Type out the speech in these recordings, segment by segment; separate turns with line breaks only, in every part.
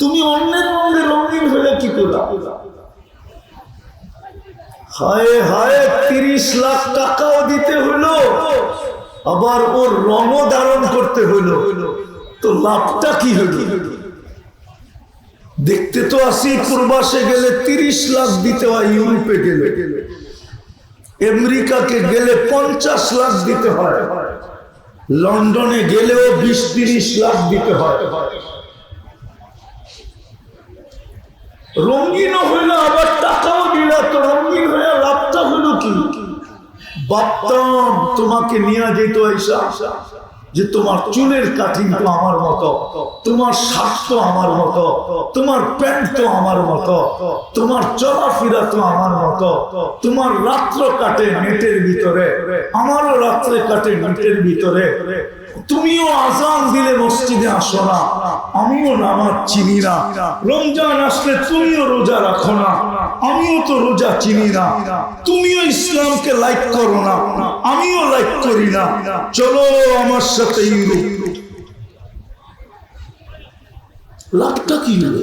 তুমি অন্যের রঙে রঙিন হলে কি করলা হায় হায়, তিরিশ লাখ টাকাও দিতে হলো, আবার ওর রঙও ধারণ করতে হলো। তো লাভটা কি হলো? দেখতে তো আসি, প্রবাসে গেলে তিরিশ লাখ দিতে হয়, ইউরোপে গেলে। আমেরিকাকে গেলে পঞ্চাশ লাখ দিতে হয়। লন্ডনে গেলেও বিশ তিরিশ লাখ দিতে হয়। রঙিন হইল আবার টাকাও দিল তো রঙিন হয়ে লাভটা হলো কি? বাপতাম তোমাকে নিয়ে যেত এইসা যে তোমার চুলের কাটিং তো আমার মতো, তোমার শার্ট তো আমার মতো, তোমার প্যান্ট তো আমার মতো, তোমার চলাফেরা তো আমার মতো, তোমার রাত্র কাটে নেটের ভিতরে আমারও রাত্রে কাটে নেটের ভিতরে তুমিও আজান দিলে মসজিদে আসো না। আমিও নামাজ চিনি না। রমজান আসলে তুমিও রোজা রাখো না। আমিও তো রোজা চিনি না। তুমিও ইসলামকে লাইক করো না। আমিও লাইক করি না। চলো আমার সাথে লাভটা কি হলো?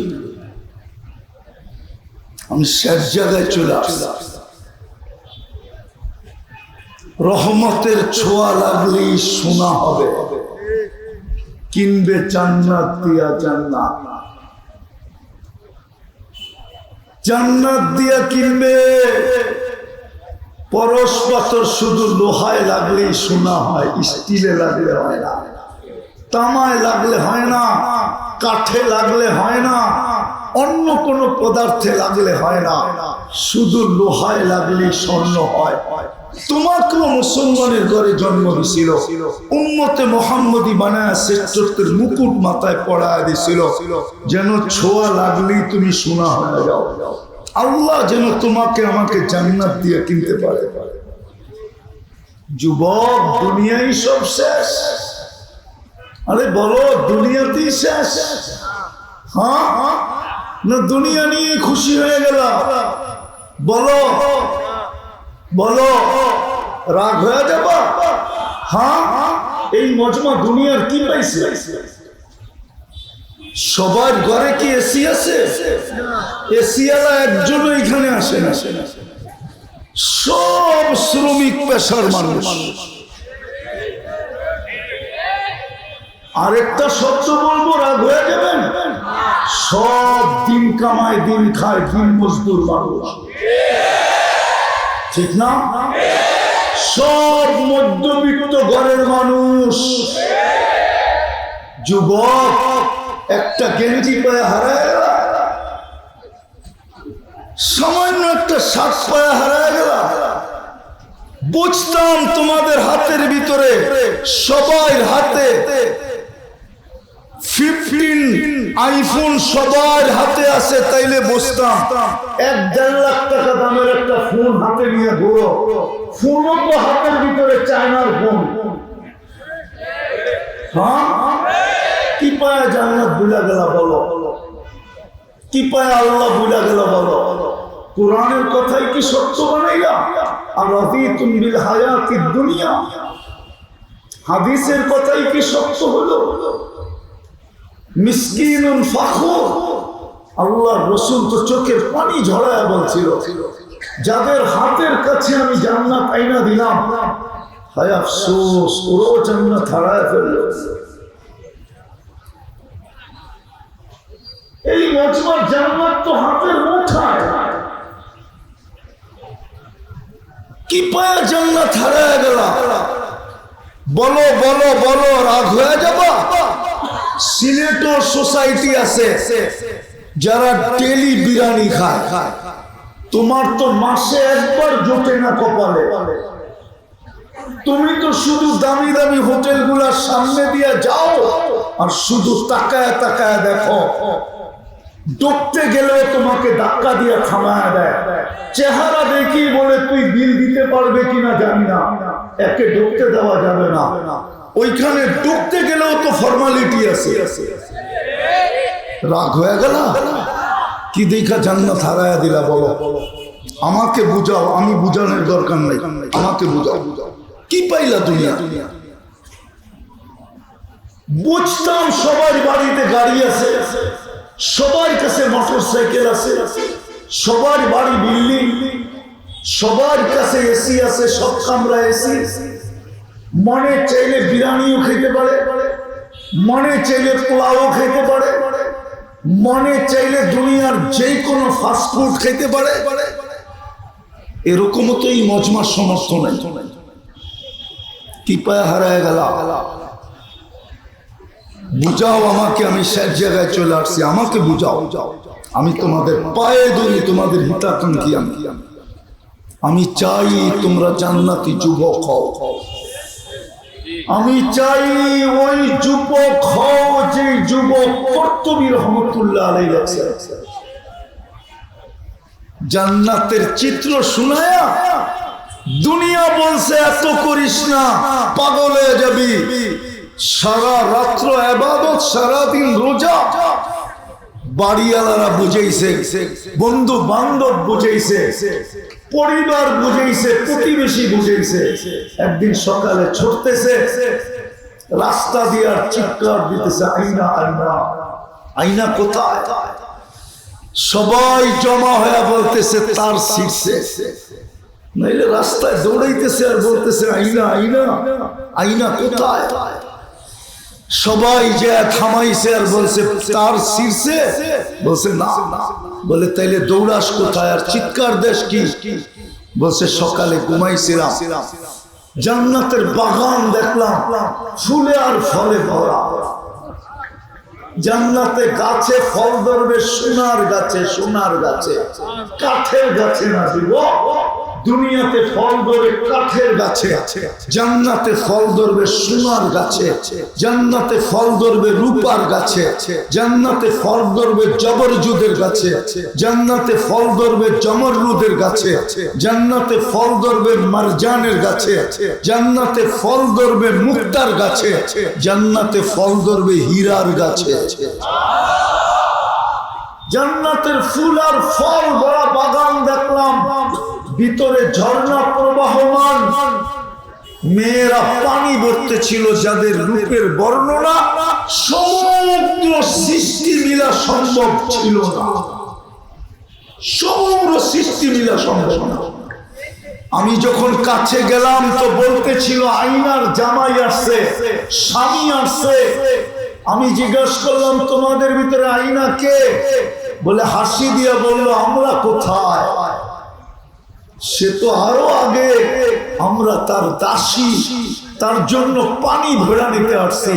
আমি শেষ জায়গায় চলে আসলাম। রহমতের ছোঁয়া লাগলেই শোনা হবে। কিনবে জান্নাত, দিয়া জান্নাত। জান্নাত দিয়া কিনবে। পরশ পাথর শুধু লোহায় লাগলেই শোনা হয়, স্টিলে লাগলে হয় না। তামায় লাগলে হয় না, কাঠে লাগলে হয় না অন্য কোন পদার্থে লাগলে হয় না। শুধু লোহায় লাগলেই স্বর্ণ হয়। তোমাকেও মুসলমানের ঘরে জন্ম দিছিল। উম্মতে মোহাম্মদী বানায় শ্রেষ্ঠত্বের মুকুট মাথায় পড়ায় দিছিল। যেন ছোঁয়া লাগলেই তুমি শোনা হয়ে যাও। আল্লাহ যেন তোমাকে আমাকে জান্নাত দিয়ে কিনতে পারে। যুবক, দুনিয়াই সব শেষ। আরে বলো, দুনিয়াতেই শেষ? হ্যাঁ? না, দুনিয়া নিয়ে খুশি হয়ে গেল বলো বলো, রাগ হয়ে যাব? হ্যাঁ এই মজমা দুনিয়ার কি পাইছে? সবার ঘরে কি এসি আছে? এসিয়ালা একজনও এখানে আসে না। সব শ্রমিক পেশার মানুষ। আরেকটা সত্য বলব, রাগ হয়ে যাবেন? সব দিন কামায়, দিন খায়, দিন মজদুর মানুষ। ঠিক না? সব মধ্যবিত্ত ঘরের মানুষ। যুবক, একটা গেঞ্জি পায়ে হারায় গেল। সামান্য একটা শার্ট পায়ে হারায় গেল। বুঝতাম তোমাদের হাতের ভিতরে সবাই হাতে ফিফটিন আইফোন সবার হাতে আছে, তাইলে বসতাম এক দেড় লাখ টাকা দামের একটা ফোন হাতে নিয়ে ঘুরো। ফোনও তো হাতের ভিতরে চায়নার ফোন। হ্যাঁ? কি পায় জান্নাত বুঝা গেল বলো? কি পায় আল্লাহ বুঝা গেল বলো? কোরআনের কথাই কি সত্য বানাইলা আর রাদিতুম বিল হায়াতিদ দুনিয়া। হাদিসের কথাই কি সত্য হলো? আল্লাহ রসুল তো চোখের পানি ঝরায় বলছিল, যাদের হাতের কাছে আমি জান্নাত আইনা দিলাম, হায় আফসোস, ওরাও ফেলল। এই মজমার জান্নাত তো হাতের কি পায় জান্নাত হারায় গেল বলো বলো বলো, রাগ হয়ে যাবা? সিলেটও সোসাইটি আছে যারা টেলি বিরিয়ানি খায়। তোমার তো মাসে একবার জোটে না কপালে। তুমি তো শুধু দামি দামি হোটেলগুলোর সামনে দিয়ে যাও আর শুধু তাকায় তাকায় দেখো। ডুবতে গেলেও তোমাকে ধাক্কা দিয়ে থামায় দেয়। চেহারা দেখি বলে তুই বিল দিতে পারবে কিনা জানি না। একে ঢুকতে দেওয়া যাবে না। ওইখানে ঢুকতে গেলেও তো ফর্মালিটি আছে। রাগ হয়ে গেল? কি দেখা জান্নাত হারায়া দিলা বলো? আমাকে বুঝাও, আমি বুঝানোর দরকার নাই। আমাকে বুঝাও। কি পাইলা দুনিয়া? বুঝতাম সবার বাড়িতে গাড়ি আছে, সবার কাছে মোটর সাইকেল আছে, সবার বাড়ি বিল্ডিং সবার কাছে এসি আছে, সব কামরা এসি মনে চাইলে বিরিয়ানিও খেতে পারে, মনে চাইলে পোলাও খেতে পারে, মনে চাইলে দুনিয়ার যে কোনো ফাস্টফুড খেতে পারে, এরকমও তো এই মজমার সমর্থ নেই। কি পায়ে হারায় গেল বুঝাও আমাকে, আমি শেষ জায়গায় চলে আসছি, আমাকে বুঝাও। আমি তোমাদের পায়ে ধরি, তোমাদের হিতাকাঙ্ক্ষী আমি। আমি চাই তোমরা জান্নাতি যুবক হও। আমি চাই ওই যুবক হও যে যুবক কর্তবী রহমতুল্লাহ জান্নাতের চিত্র শুনায়া দুনিয়া বলছে, এত করিস না, পাগল যাবি। সারা রাত্র আবাদত, সারাদিন রোজা। বাড়িওয়ালারা বুঝেইছে বন্ধু বান্ধব বুঝেইছে পরিবার বুঝেইছে, প্রতিবেশী বুঝেইছে। একদিন সকালে ছুটতেছে, রাস্তা দিয়ে আর চিৎকার দিতেছে আইনা আইনা আইনা কোথায়? সবাই জমা হয়ে বলতেছে, তার শীর্ষে। নাইলে রাস্তায় দৌড়াইতেছে আর বলতেছে আইনা আইনা আইনা কোথায়? সবাই যে থামাইছে আর বলছে, তার শীর্ষে বলছে, না। বলে, তাইলে দৌড়াস কোথায়? আর চিৎকার দেশ কি? বলছে, সকালে ঘুমাইছিলাম। জান্নাতের বাগান দেখলাম, ফুলে আর ফলে ভরা। জান্নাতে গাছে ফল ধরবে, সোনার গাছে সোনার গাছে, কাঠের গাছে না দিব? দুনিয়াতে ফল ধরবে কাঠের গাছে আছে জান্নাতে ফল ধরবে সোনার গাছে জান্নাতে ফল ধরবে রূপার গাছে জান্নাতে ফল ধরবে জবরজুদের গাছে জান্নাতে ফল ধরবে জমররুদের গাছে জান্নাতে ফল ধরবে মারজানের গাছে জান্নাতে ফল ধরবে মুক্তার গাছে জান্নাতে ফল ধরবে হীরার গাছে। জান্নাতের ফুল আর ফল ভরা বাগান দেখলাম। ভিতরে ঝর্ণা প্রবাহমান। মেয়েরা পানি ভরতে ছিল যাদের রূপের বর্ণনা সমগ্র সৃষ্টি মিলা সম্ভব ছিল না। সমগ্র সৃষ্টি মিলা সম্ভব না। আমি যখন কাছে গেলাম তো বলতেছিল আইনার জামাই আসছে, স্বামী আসছে। আমি জিজ্ঞেস করলাম, তোমাদের ভিতরে আইনা কে? বলে হাসি দিয়া বলল, আমরা কোথায়? সে তো আরও আগে আমরা তার দাসী, তার জন্য পানি ভেড়া নিতে আসছি।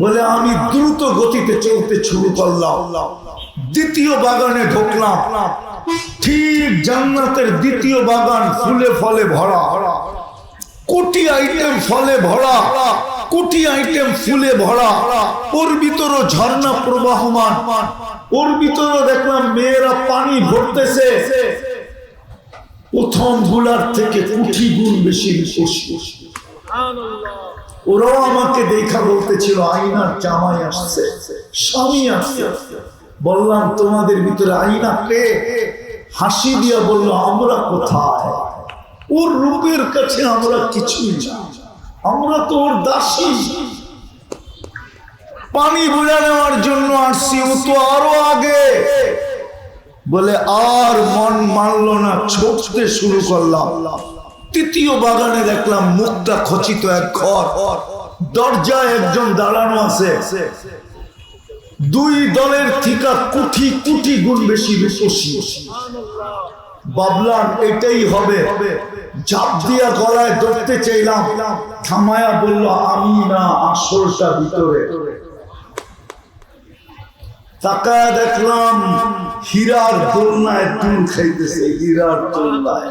বলে, আমি দ্রুত গতিতে চলতে শুরু করলাম। দ্বিতীয় বাগানে ঢুকলাম। ঠিক জান্নাতের দ্বিতীয় বাগান ফুলে ফলে ভরা। কোটি আইটেম ফলে ভরা। কোটি আইটেম ফুলে ভরা। ওর ভিতরও ঝর্ণা প্রবাহমান। ওর ভিতরও দেখলাম মেয়েরা পানি ভরতেছে। প্রথমগুলার থেকে কুঠি গুণ বেশি ওরাও আমাকে দেখা বলতেছিল আইনার জামাই আসছে, স্বামী আসছে। বললাম, তোমাদের ভিতরে আইনা কে? হাসি দিয়া বলল, আমরা কোথায়? ওর রূপের কাছে আমরা কিছুই না। আমরা তো ওর দাসী। পানি বুঝা নেওয়ার জন্য আসছি, ও তো আরও আগে। বলে, আর মন মানল না, ছুটতে শুরু করলাম। তৃতীয় বাগানে দেখলাম মুখটা খচিত এক ঘর। দরজায় একজন দাঁড়ানো আছে। দুই দলের থিকা কুঠি কুঠি গুণ বেশি বেশি বাবলাম এটাই হবে। ঝাপ দিয়া গলায় ধরতে চাইলাম। থামায়া বলল, আমি না, আসলটা ভিতরে। তাকায় দেখলাম হীরার দোলনায় দুল খাইতেছে, হীরার দোলনায়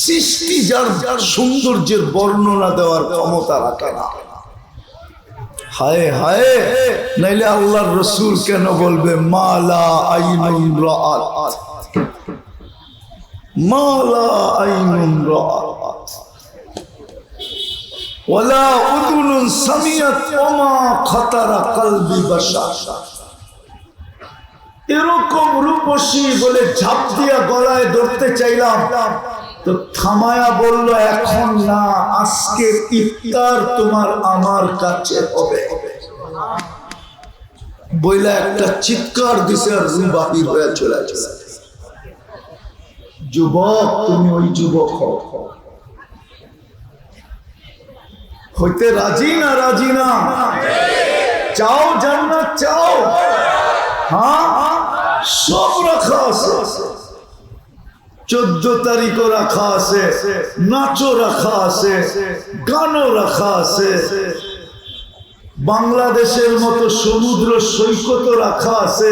সৃষ্টি যার যার সৌন্দর্যের বর্ণনা দেওয়ার ক্ষমতা রাখে না। হায় হায়, নাইলে আল্লাহর রসুল কেন বলবে, মালা আইনুন রাআত মালা আইনুন রাআত। ওয়ালা উদুনুন সামিয়াত, ওমা খাতারা কলবি বাশার। এরকম রূপসী বলে ঝাঁপ দিয়া গলায় ধরতে চাইলাম। তো থামায়া বলল, এখন না, আজকের ইফতার তোমার আমার কাছে হবে। বইলা একটা চিৎকার দিছে আর রুম বাহির হয়ে চলে চলে যুবক, তুমি ওই যুবক হও। হইতে রাজি না রাজি না? চাও জান্নাত চাও হ্যাঁ সব রাখা আছে চোদ্দ তারিখও রাখা আছে। নাচও রাখা আছে। গানও রাখা আছে বাংলাদেশের মতো সমুদ্র সৈকতও রাখা আছে।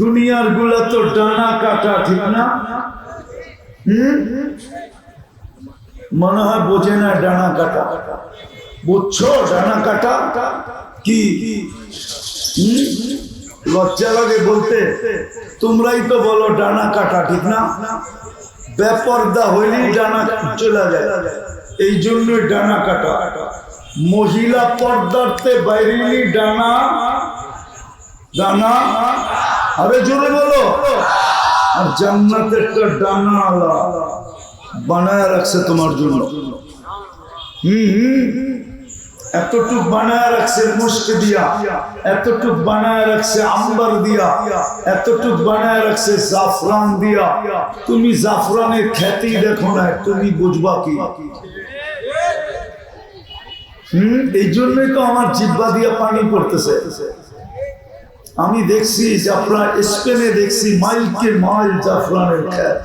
দুনিয়ারগুলা তো ডানা কাটা ঠিক না। হুম মনে হয় বোঝে না ডানা কাটা বুঝছ ডানা কাটা কি হুম? লজ্জা লাগে বলতে? তোমরাই তো বলো ডানা কাটা ঠিক না? বেপর্দা হইলেই ডানা চলে যায়। এই জন্যই ডানা কাটা। মহিলা পর্দার্থে বাইরেই ডানা ডানা। আরে জোরে বলো। আর জান্নাতেরটা ডানা আলা বানায় রাখছে তোমার জন্য। হুম হুম। এতটুক বানায় রাখছে মুস্ক দিয়া, এতটুক বানায় রাখছে আম্বার দিয়া, এতটুক বানায় রাখছে জাফরান দিয়া। তুমি জাফরানের খ্যাতি দেখো না তুমি বুঝবা কি? হুম? এই জন্যই তো আমার জিব্বা দিয়া পানি পড়তেছে। আমি দেখছি জাফরান স্পেনে দেখছি মাইলকে মাইল জাফরানের খ্যাত।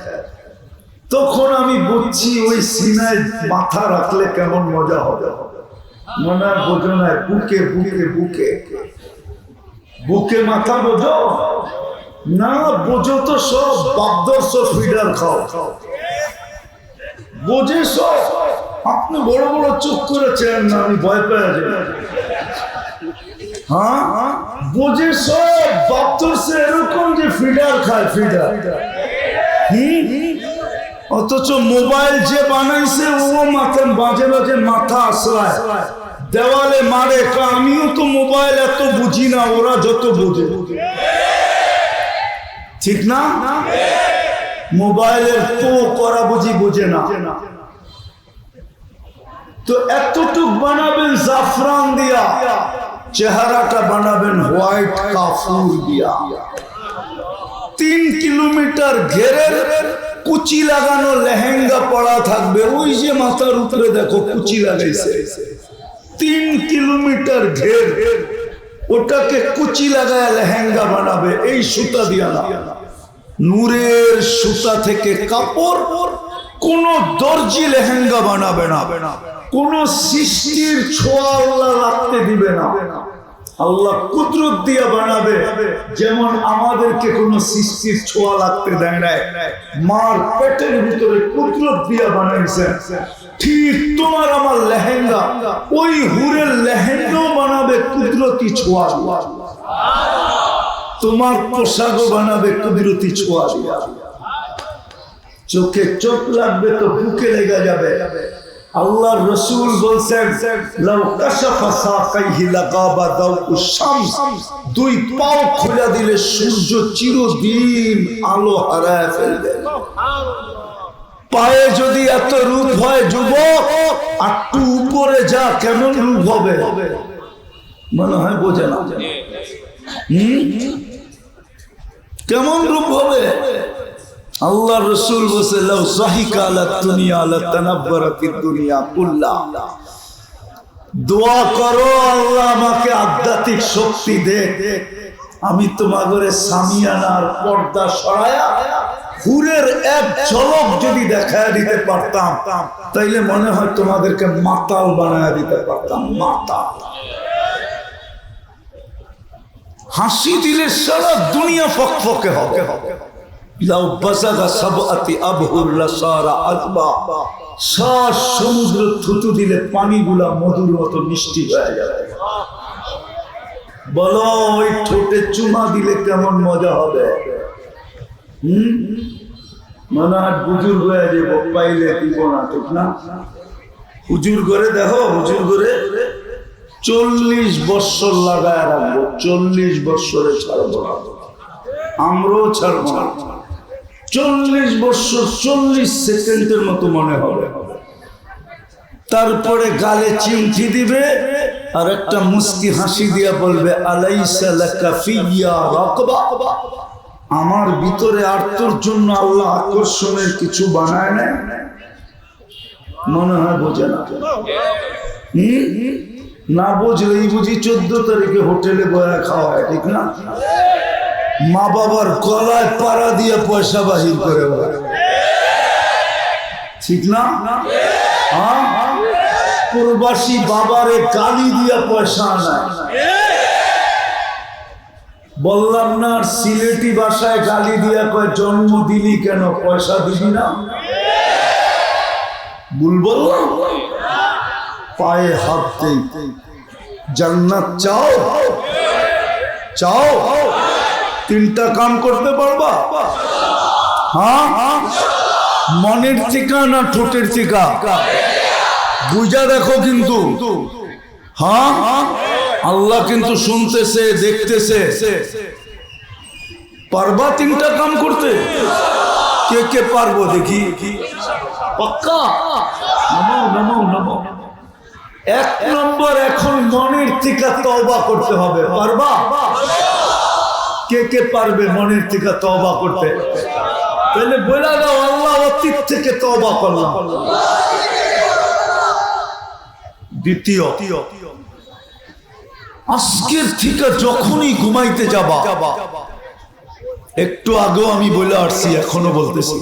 তখন আমি বুঝছি ওই সিনায় মাথা রাখলে কেমন মজা হবে। মনে হয় বোঝো না, বুকে বুকে বুকে। বুকে মাথা বোঝো? না, বোঝো তো সব বাদ্যর্শ ফিডার খাও। বোঝে সব। আপনি বড় বড় চোখ করেছেন না, আমি ভয় পেয়ে হ্যাঁ? বোঝে সব বাদ্যর্শে এরকম যে ফিডার খায়, ফিডার। হুম অথচ মোবাইল যে বানাইছে, ও মাথা বাজে বাজে মাথা আশ্রয়। দেওয়ালে মারে আমিও তো মোবাইল এত বুঝি না, ওরা যত বোঝে। ঠিক না? মোবাইলের তো করা বুঝি বোঝে না। তো এতটুক বানাবেন জাফরান দিয়া, চেহারাটা বানাবেন হোয়াইট কাফুর দিয়া। তিন কিলোমিটার ঘেরের কুচি লাগানো লেহেঙ্গা পড়া থাকবে। ওই যে মাথার উপরে দেখো কুচি লাগাইছে। তিন কিলোমিটার ঘের। ওটাকে কুচি লাগায় লেহেঙ্গা বানাবে। এই সুতা দিয়া না। নূরের সুতা থেকে কাপড় কোন দর্জি লেহেঙ্গা বানাবে না। কোন সৃষ্টির ছোঁয়া আল্লাহ রাখতে দিবে না। আল্লাহ কুদরত দিয়া বানাবে। যেমন আমাদেরকে কোন সৃষ্টির ছোঁয়া লাগতে দেয় নাই, মার পেটের ভিতরে কুদরত দিয়া বানাইছে ঠিক তোমার আমার লেহেঙ্গা, ওই হুরের লেহেঙ্গাও বানাবে কুদরতি ছোঁয়া। তোমার পোশাকও বানাবে কুদরতি ছোঁয়া। চোখে চোখ লাগবে তো বুকে লেগে যাবে। আল্লাহ রসুল বলছেন দুই পাও খুলে দিলে সূর্য চিরদিন আলো হারায় ফেলবে। পায়ে যদি এত রূপ হয় যুবক একটু উপরে যা, কেমন রূপ হবে? মনে হয় বোঝে না? কেমন রূপ হবে? আল্লাহ রসুল বসে লাউ সাহিকা আলা দোয়া করো, আল্লাহ আমাকে আধ্যাত্মিক শক্তি দে। আমি তোমাদের সামিয়ানার পর্দা সরায়া হুরের এক ঝলক যদি দেখায় দিতে পারতাম, তাইলে মনে হয় তোমাদেরকে মাতাল বানায় দিতে পারতাম, মাতাল। হাসি দিলে সারা দুনিয়া ফকফকে হবে। লাউ বাজাগা সাবআতি আবহুর লাসারা আজবা সাত সমুদ্র থুতু দিলে পানিগুলা মধুর মতো মিষ্টি হয়ে যাবে। বলো, ওই ঠোঁটে চুমা দিলে কেমন মজা হবে? হুম? মনে হয় বুজুর হয়ে যাব, পাইলে দিব না, ঠিক না? হুজুর করে দেখো, হুজুর করে চল্লিশ বৎসর লাগায় রাখব, চল্লিশ বৎসরে ছাড়বো আমরাও ছাড়বো না। চল্লিশ বছর চল্লিশ সেকেন্ডের মতো মনে হবে। তারপরে গালে চিমটি দিবে আর একটা মুস্কি হাসি দিয়া বলবে আমার ভিতরে আর তোর জন্য আল্লাহ আকর্ষণের কিছু বানায় না মনে হয় বোঝে না? না বুঝলেই বুঝি চোদ্দ তারিখে হোটেলে বয়া খাওয়া হয়, ঠিক না? মা বাবার গলায় পাড়া দিয়ে পয়সা বাহির করে। ঠিক না? হ্যাঁ? প্রবাসী বাবারে গালি দিয়া পয়সা আনায়। বললাম না, সিলেটি ভাষায় গালি দিয়া কয়, জন্ম দিলি কেন? পয়সা দিবি না? ভুল বললাম। পায়ে হাত দেই। জান্নাত চাও? চাও? তিনটা কাম করতে পারবা? হ্যাঁ? মনের টিকা না ঠোঁটের টিকা বুঝা দেখো কিন্তু। হ্যাঁ? আল্লাহ কিন্তু শুনতেছে, দেখতেছে। পারবা তিনটা কাম করতে? কে কে পারব দেখি? পাক্কা? এক নম্বর এখন মনের টিকা তওবা করতে হবে। পারবা? কে কে পারবে মনের থেকে তওবা করতে? তাহলে বলে দাও, আল্লাহ অতীত থেকে তওবা করলাম। দ্বিতীয়, আজকের থেকে যখনই ঘুমাইতে যাবা, একটু আগেও আমি বলে আসছি এখনও বলতেছি।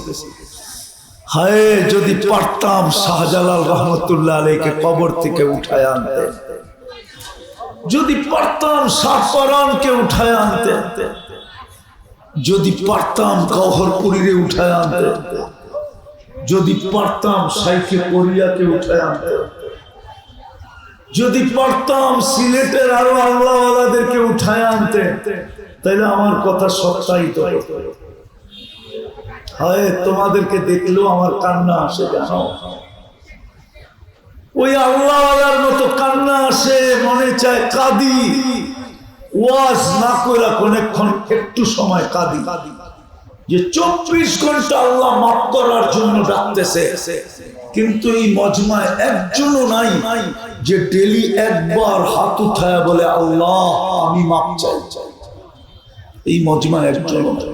হায়, যদি পারতাম শাহজালাল রহমতুল্লাহ আলীকে কবর থেকে উঠায় আনতে। যদি পারতাম শাহপরানকে উঠায় আনতে, যদি পারতাম গহরপুরীরে উঠায় আনতে, যদি পারতাম সাইকে কোরিয়াকে উঠায় আনতে, যদি পারতাম সিলেটের আরও আল্লাহওয়ালাদেরকে উঠায় আনতে তাহলে আমার কথা সত্যায়িত হয়, তোমাদেরকে দেখলেও আমার কান্না আসে, জানো? ওই আল্লাহওয়ালার মতো চায় কাঁদি। ওয়াজ না করে অনেকক্ষণ একটু সময় কাঁদি। যে চব্বিশ ঘণ্টা আল্লাহ মাফ করার জন্য ডাকতেছে, কিন্তু এই মজমায় একজনও নাই যে ডেলি একবার হাত উঠায় বলে, আল্লাহ, আমি মাপ চাই। এই মজমায় একজনও নাই।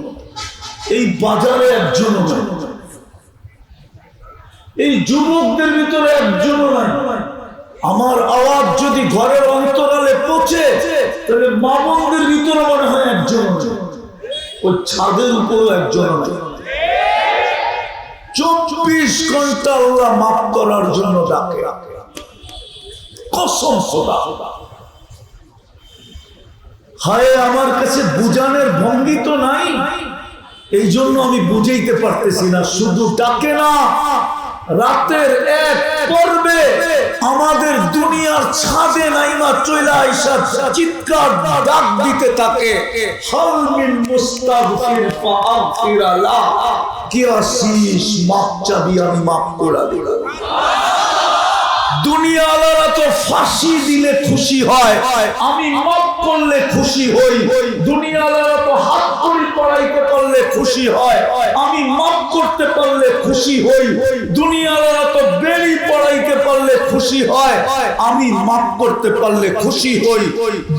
এই বাজারে একজনও নাই। এই যুবকদের ভিতরে একজনও নাই। আমার আওয়াজ যদি ঘরের অন্তরালে পৌঁছে, তাহলে মা বোনদের ভিতরে মনে হয় একজন। ওই ছাদের উপরও একজন চব্বিশ ঘণ্টা আল্লাহ মাফ করার জন্য ডাকে। কসম খোদা। হায়, আমার কাছে বুঝানোর ভঙ্গি তো নাই। এই জন্য আমি বুঝাইতে পারতেছি না, শুধু ডাকে না। রাতের এক পর্বে আমাদের দুনিয়ার ছাদে নাইমা চইলা আইসা চিৎকার ডাক দিতে থাকে। মিন লা কি চাবি আমি মাপ করে দুনিয়ালারা তো ফাঁসি দিলে খুশি হয়। আমি মাপ করলে খুশি হই। দুনিয়ালারা তো হাত করি পারলে খুশি হয়, আমি মাপ করতে পারলে খুশি হই। দুনিয়ালারা তো বেড়ি পড়াইতে পারলে খুশি হয়, আমি মাপ করতে পারলে খুশি হই।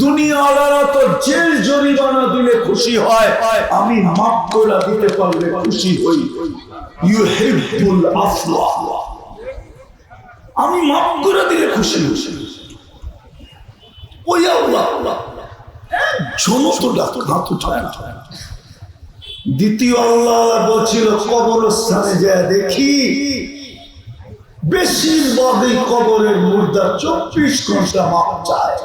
দুনিয়ালারা তো জেল জরিমানা দিলে খুশি হয়, আমি মাপ করে দিতে পারলে খুশি হই। ইউ হিব্বুল আফওয়া। আমি মাফ করে দিলে খুশি খুশি ওই আল্লাহ। জনতো ডাক, হাত উঠায় না দ্বিতীয় আল্লাহ বলছিল, কবরস্থানে যায় দেখি বেশিরভাগই কবরের মুর্দা চব্বিশ ঘণ্টা মাপ চায়।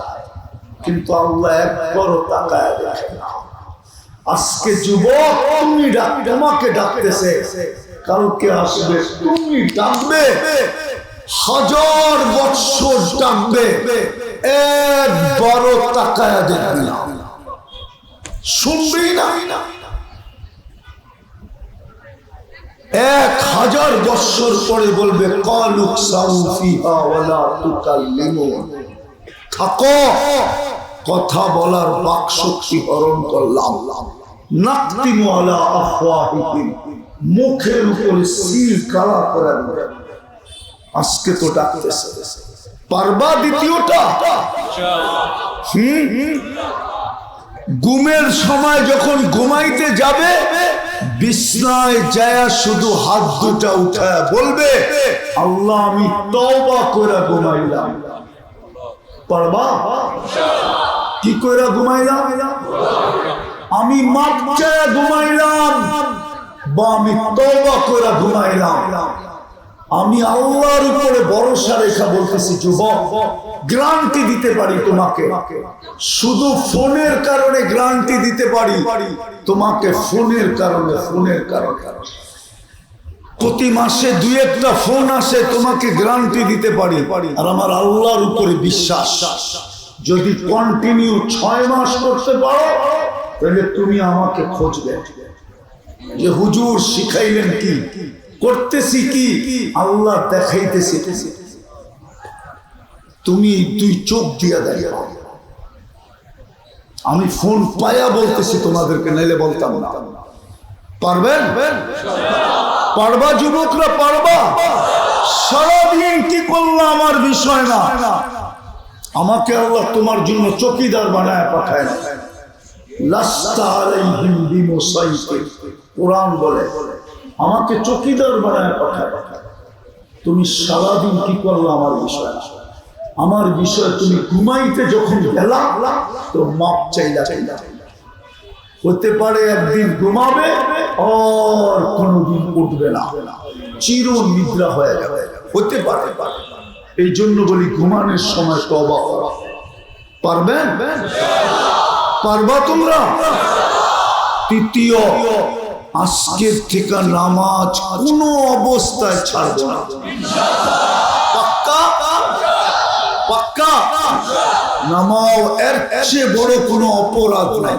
কিন্তু আল্লাহ একবারও তাকায় দেখে না। আজকে যুবক, তুমি তোমাকে ডাকতেছে। কালকে আসবে? তুমি ডাকবে। হাজার বৎসর ডাকবে। একবারও তাকায় দেখবি না। শুনবি না। এক হাজার বৎসর পরে বলবে কালুক থাকো, কথা বলার বাক শক্তি হরণ করলাম। নাকতিমু আলা মুখের উপরে সিল কালা করে আজকে তো ডাকতেছে। পারবা দ্বিতীয়টা? হুম। ঘুমের সময় যখন ঘুমাইতে যাবে বিছনায় যায় শুধু হাত দুটা উঠায় বলবে, আল্লাহ, আমি তওবা করে ঘুমাইলাম। পারবা? কি করে ঘুমাইলাম? আমি মাপ চায় ঘুমাইলাম, বা আমি তওবা করে ঘুমাইলাম। আমি আল্লাহর উপরে ভরসা রেখা বলতেছি, যুবক গ্রান্টি দিতে পারি তোমাকে। শুধু ফোনের কারণে গ্রান্টি দিতে পারি, তোমাকে ফোনের কারণে ফোনের কারণে। প্রতি মাসে দুই একটা ফোন আসে, তোমাকে গ্রান্টি দিতে পারি। আর আমার আল্লাহর উপরে বিশ্বাস, যদি কন্টিনিউ ছয় মাস করতে পারো, তাহলে তুমি আমাকে খুঁজবে। যে হুজুর শিখাইলেন কি? করতেছি কি? আল্লাহ দেখাইতেছি তুমি দুই চোখ দিয়া দেয় আমি ফোন পায়া বলতেছি, তোমাদেরকে নাইলে বলতাম না। পারবেন? পারবা যুবকরা, পারবা। সারাদিন কি করল আমার বিষয় না। আমাকে আল্লাহ তোমার জন্য চকিদার বানায় পাঠায় না। কোরআন বলে, আমাকে চকিদার বানায় পাঠায়। তুমি সারাদিন কি করল আমার বিষয় না। আমার বিষয় তুমি ঘুমাইতে যখন গেলা, তো মাপ চাইলা চাইলা। হতে পারে একদিন ঘুমাবে আর কোনোদিন উঠবে না। চির নিদ্রা হয়ে যাবে হতে পারে। এই জন্য বলি ঘুমানোর সময় তবা করা। পারবেন পারবা তোমরা? তৃতীয়, আজকের থেকে নামাজ কোনো অবস্থায় ছাড়বো না। নামাও, এর চেয়ে বড় কোনো অপরাধ নাই।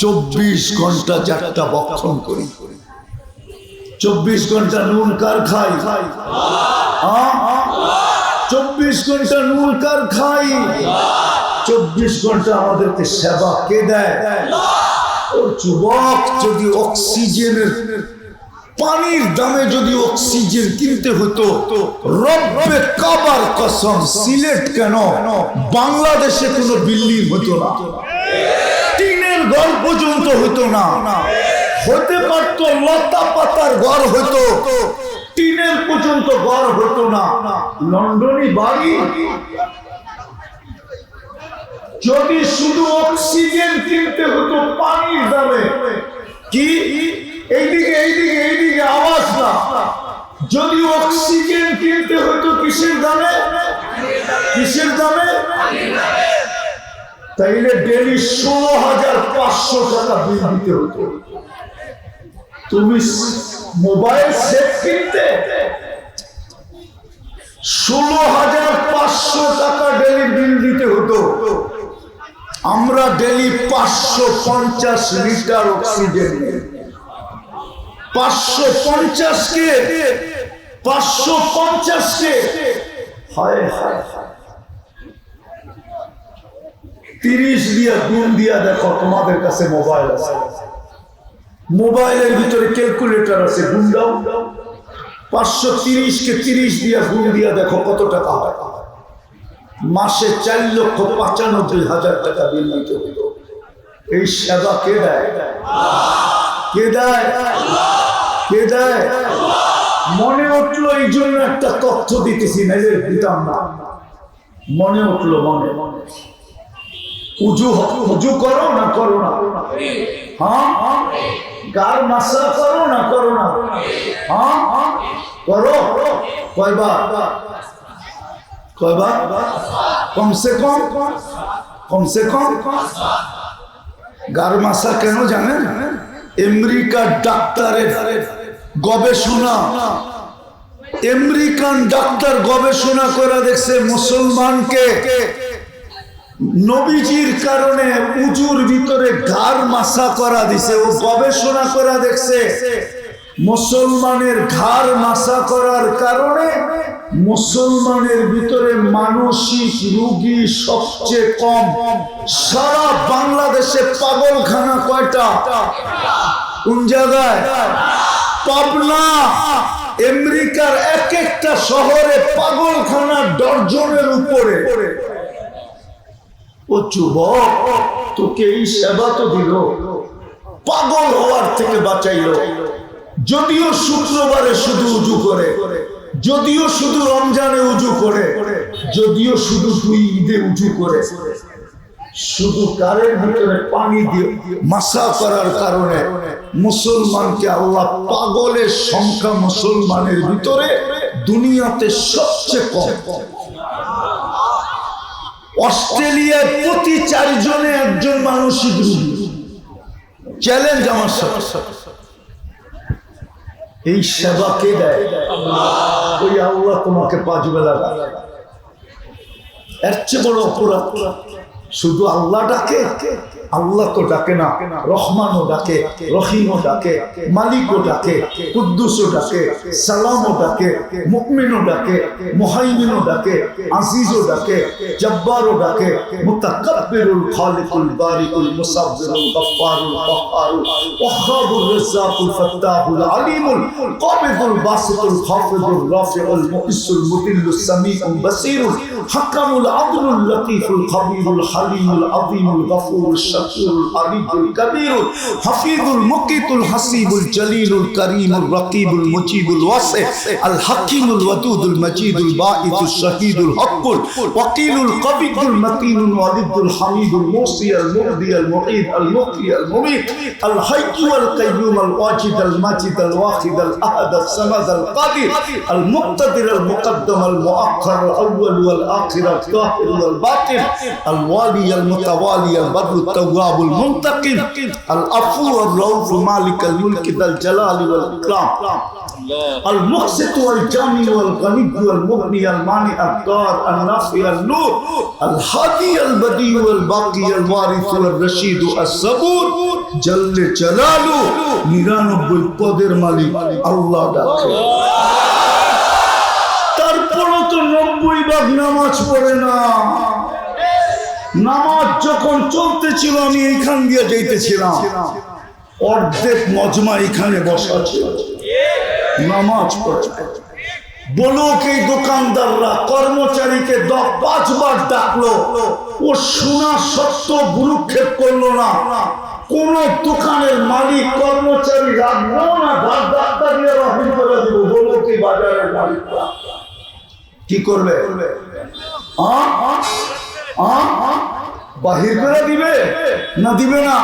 চব্বিশ ঘণ্টা চারটা বক্ষণ করি। চব্বিশ ঘণ্টা নুন কার খাই? চব্বিশ ঘণ্টা নুন কার খাই? চব্বিশ ঘণ্টা আমাদেরকে সেবা কে দেয়? ও যুবক যদি অক্সিজেনের পানির দামে যদি অক্সিজেন কিনতে হতো, রব্বে কাবার কসম, সিলেট কেন? বাংলাদেশে কোনো বিল্ডিং হতো না। টিনের ঘর পর্যন্ত হতো না। হতে পারত লতা পাতার ঘর হতো। টিনের পর্যন্ত ঘর হতো না। লন্ডনী বাড়ি। যদি শুধু অক্সিজেন কিনতে হতো পানির দামে, কি? এইদিকে এইদিকে এইদিকে, আওয়াজ না। যদি অক্সিজেন কিনতে হতো কিসের দামে? কিসের দামে? তাইলে ডেলি ষোলো হাজার পাঁচশো টাকা বিল দিতে হতো। তুমি মোবাইল সেট কিনতে? ষোলো হাজার পাঁচশো টাকা ডেলি বিল দিতে হতো। আমরা ডেলি পাঁচশো পঞ্চাশ লিটার অক্সিজেন নিই। পাঁচশো পঞ্চাশ পাঁচশো পঞ্চাশ হায় হায় হায়। তিরিশ দিয়া গুণ দিয়া দেখো, তোমাদের কাছে মোবাইল আছে। মোবাইলের ভিতরে ক্যালকুলেটর আছে, গুণ দাও। পাঁচশো তিরিশ কে তিরিশ দিয়া গুণ দিয়া দেখো, কত টাকা হয়। মাসে চার লক্ষ পঁচানব্বই হাজার টাকা বিল দিতে এই সেবা কে দেয়? কে দেয়? কে দেয়? মনে উঠল এই জন্য একটা তথ্য দিতেছি নাইলে দিতাম না। মনে উঠল মনে। মনে উজু উজু করো না করো না। হ্যাঁ? গার মাসা করো না করো না। হ্যাঁ? করো। কয়বার? কয়বার? কমসে কম। কমসে কম। গার মাসা কেন জানেন? আমেরিকার ডাক্তারের গবেষণা। আমেরিকান ডাক্তার গবেষণা করে দেখছে মুসলমানকে নবীজির কারণে উজুর ভিতরে ঘাড় মাসা করা দিছে। ও গবেষণা করা দেখছে মুসলমানের ঘাড় মাসা করার কারণে মুসলমানের ভিতরে মানসিক রুগী সবচেয়ে কম। সারা বাংলাদেশে পাগলখানা কয়টা? কোন জায়গায়? পাবনা, আমেরিকার এক একটা শহরে পাগলখানা ডর্জনের উপরে। ও যুবক, তোকে এই সেবা তো দিল। পাগল হওয়ার থেকে বাঁচাইল। যদিও শুক্রবারে শুধু উজু করে, যদিও শুধু রমজানে উজু করে, যদিও শুধু দুই ঈদে উজু করে। শুধু কারের ভিতরে পানি দিয়ে মাসা করার কারণে মুসলমানকে আল্লাহ পাগলের সংখ্যা মুসলমানের ভিতরে দুনিয়াতে সবচেয়ে কম। অস্ট্রেলিয়ায় প্রতি চারজনে একজন মানসিক রোগী চ্যালেঞ্জ আমার সাথে। এই সেবা কে দেয়? ওই আল্লাহ তোমাকে পাঁচ বেলা। এর চেয়ে বড় অপরাধ। শুধু আল্লাহ ডাকে? আল্লাহ তো ডাকে না রহমানও ডাকে রহিমও ডাকে মালিকও ডাকে কুদ্দুসও ডাকে সালামও ডাকে মুকমিনও ডাকে মুহাইমিনও ডাকে আজিজও ডাকে জব্বারও ডাকে মুতাকাব্বিরুল খালিকুল বারিকুল মুসাব্বিরুল গফফারুল কহ্হারুল ওয়াহ্হাবুর রাজ্জাকুল ফাত্তাহুল আলিমুল কাবিদুল বাসিতুল খাফিদুল রাফিউল মুইসুল মুদিল্লুস সামিউল বাসিরুল হাকামুল আদলুল লতীফুল খাবীরুল হালিমুল আযীমুল গফুরুল শাকুরুল আলিমুল কবীরুল হাফিজুল মুকিতুল হাসিবুল জলিলুল করিমুল রকিবুল মুজিবুল ওয়াসি আল হাকিমুল ওয়াদুদুল মজিদুল বাঈতুল শহীদুল হকুল ওয়াকিলুল কবিদুল মতিনুল ওয়ালিদুল হামিদুল মুসি আল মুহদি আল মুঈদ আল মুকি আল মুমিত আল হাইয়্যু আল কাইয়্যুম আল ওয়াজিদ আল মাজিদ আল ওয়াহিদ আল আহাদ আল সামাদ আল কাদির আল মুক্তাদির আল মুকদ্দম আল মুআخر আল আউয়াল ওয়াল আখির আল তাহির ওয়াল বাতিন আল ওয়ালি আল মুতাওয়ালি আল বদর التواب المنتقم العفو الرؤوف مالك الملك ذا الجلال والإكرام المقسط والجامع والغني والمغني المانع الدار النافع النور الهادي البديع والباقي الوارث والرشيد الصبور جل جلاله নিরানব্বই পদের মালিক আল্লাহ ডাকে তারপরও তো নব্বই ভাগ নামাজ পড়ে না নামাজ যখন চলতেছিল, আমি এইখান দিয়ে যাইতেছিলাম। অর্ধেক মজমা এখানে বসা ছিল। নামাজ পড়ে। বলুক এই দোকানদাররা, কর্মচারীকে দশ, পাঁচবার ডাকলো। ও শোনা সত্য গুরুক্ষেপ করল না। কোন দোকানের মালিক, কর্মচারী রাখব না কি করবে? বাহির করে দিবে না দিবে না?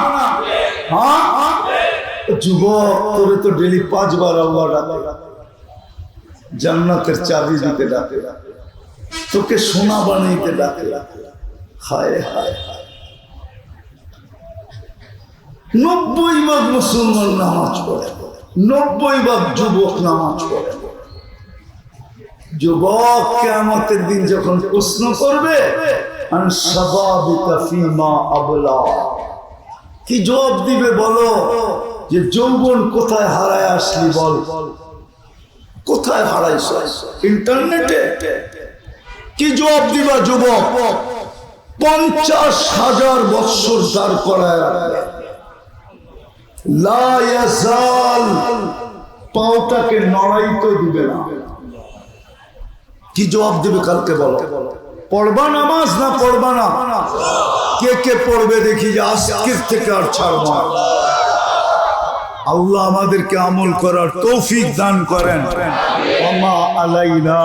হ্যাঁ? যুবক, তোরে তো ডেলি পাঁচবার আল্লাহ ডাকে। জান্নাতের চাবি দিতে ডাকে। তোকে সোনা বানাইতে ডাকে। হায় হায় নব্বই ভাগ মুসলমান নামাজ পড়ে। নব্বই ভাগ যুবক নামাজ পড়ে। যুবক কেমতের দিন যখন প্রশ্ন করবে কি জবাব দিবে বলো যে যৌবন কোথায় হারায় আসলি বল? কোথায় হারাইছ? ইন্টারনেটে? কি জবাব দিবা যুবক? পঞ্চাশ হাজার বৎসর দাঁড় করায় পাওটাকে নড়াইতে দিবে না। কি জবাব দিবে কালকে বলো? পড়বা নামাজ না পড়বা না? কে কে পড়বে দেখি যে আজকের থেকে আর ছাড়ব। আল্লাহ আমাদেরকে আমল করার তৌফিক দান করেন। আলাইনা